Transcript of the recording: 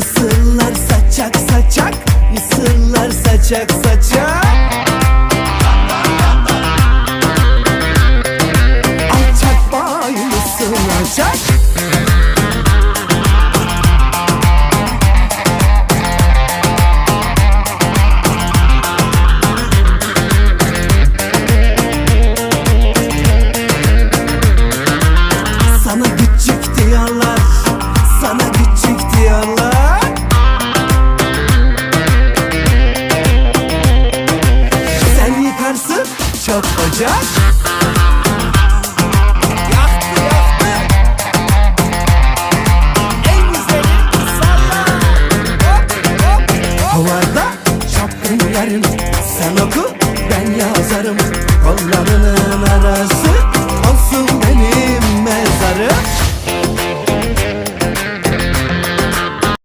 Mısırlar saçak saçak Mısırlar saçak saçak. Alçak bay mısırlar Sana çok ocak Yaktı En güzeli salla Hop hop hop Sen oku ben yazarım. Kollarının arası.